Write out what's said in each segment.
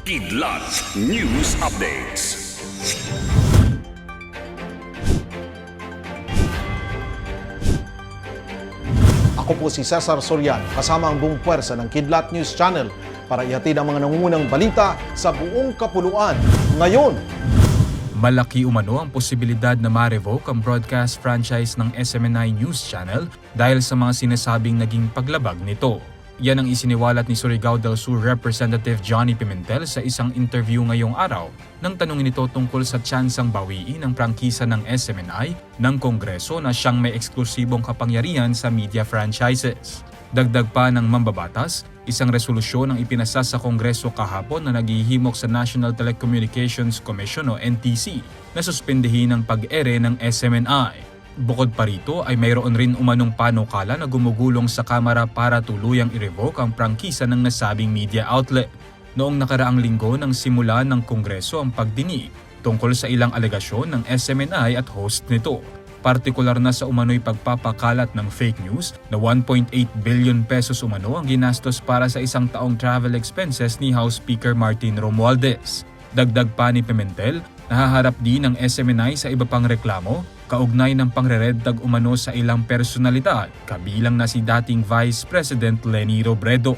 Kidlat News Updates. Ako po si Cesar Soriano kasama ang buong puwersa ng Kidlat News Channel para ihatid ang mga nangungunang balita sa buong kapuluan. Ngayon, Malaki umano ang posibilidad na ma-revoke ang broadcast franchise ng SMNI News Channel dahil sa mga sinasabing naging paglabag nito. Yan ang isiniwalat ni Surigao del Sur Representative Johnny Pimentel sa isang interview ngayong araw nang tanungin ito tungkol sa tsansang bawiin ng prangkisa ng SMNI ng Kongreso na siyang may eksklusibong kapangyarihan sa media franchises. Dagdag pa ng mambabatas, isang resolusyon ang ipinasa sa Kongreso kahapon na naghihimok sa National Telecommunications Commission o NTC na suspendihin ang pag-ere ng SMNI. Bukod pa rito ay mayroon rin umanong panukala na gumugulong sa Kamara para tuluyang i-revoke ang prangkisa ng nasabing media outlet. Noong nakaraang linggo nang simula ng Kongreso ang pagdinig tungkol sa ilang alegasyon ng SMNI at host nito partikular na sa umano'y pagpapakalat ng fake news na 1.8 billion pesos umano ang ginastos para sa isang taong travel expenses ni House Speaker Martin Romualdez. Dagdag pa ni Pimentel, nahaharap din ng SMNI sa iba pang reklamo kaugnay ng pangreredtag umano sa ilang personalidad kabilang na si dating Vice President Leni Robredo.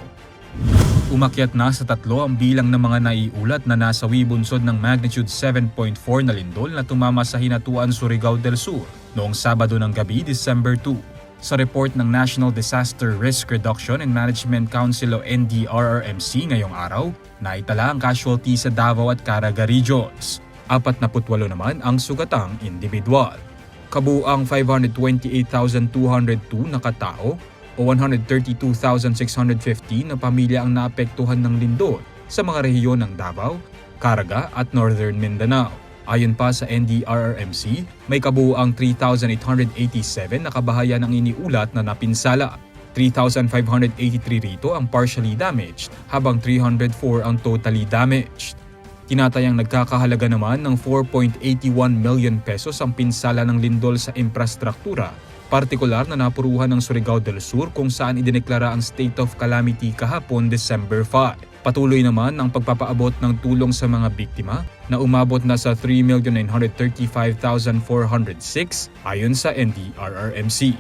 Umakyat na sa tatlo ang bilang ng mga naiulat na nasawi bunsod ng magnitude 7.4 na lindol na tumama sa Hinatuan, Surigao del Sur noong Sabado ng gabi, December 2. Sa report ng National Disaster Risk Reduction and Management Council o NDRRMC ngayong araw, naitala ang casualty sa Davao at Caraga regions. 48 naman ang sugatang individual. Kabuang 528,202 na katao o 132,615 na pamilya ang naapektuhan ng lindol sa mga rehiyon ng Davao, Caraga at Northern Mindanao. Ayon pa sa NDRRMC, may kabuuang 3,887 na kabahayan ang iniulat na napinsala. 3,583 rito ang partially damaged, habang 304 ang totally damaged. Tinatayang nagkakahalaga naman ng 4.81 million pesos ang pinsala ng lindol sa infrastruktura, partikular na napuruhan ng Surigao del Sur kung saan idineklara ang state of calamity kahapon December 5. Patuloy naman ang pagpapaabot ng tulong sa mga biktima na umabot na sa 3,935,406 ayon sa NDRRMC.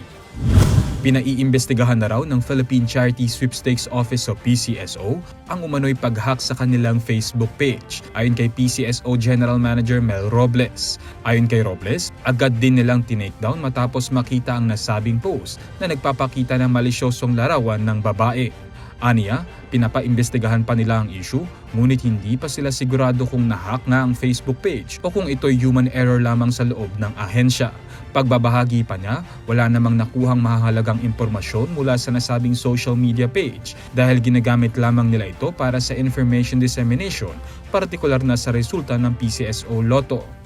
Pinaiimbestigahan na raw ng Philippine Charity Sweepstakes Office o PCSO ang umano'y pag-hack sa kanilang Facebook page. Ayon kay PCSO General Manager Mel Robles. Ayon kay Robles, agad din nilang tinake-down matapos makita ang nasabing post na nagpapakita ng malisyosong larawan ng babae. Aniya, pinapaimbestigahan pa nila ang issue, ngunit hindi pa sila sigurado kung nahack nga ang Facebook page o kung ito'y human error lamang sa loob ng ahensya. Pagbabahagi pa niya, wala namang nakuhang mahalagang impormasyon mula sa nasabing social media page dahil ginagamit lamang nila ito para sa information dissemination, partikular na sa resulta ng PCSO Lotto.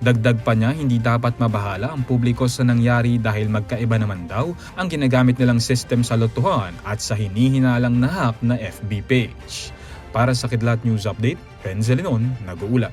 Dagdag pa niya, hindi dapat mabahala ang publiko sa nangyari dahil magkaiba naman daw ang ginagamit nilang system sa lotohan at sa hinihinalang nahak na FB page. Para sa Kidlat News Update, Renzel Leon, nag-uulat.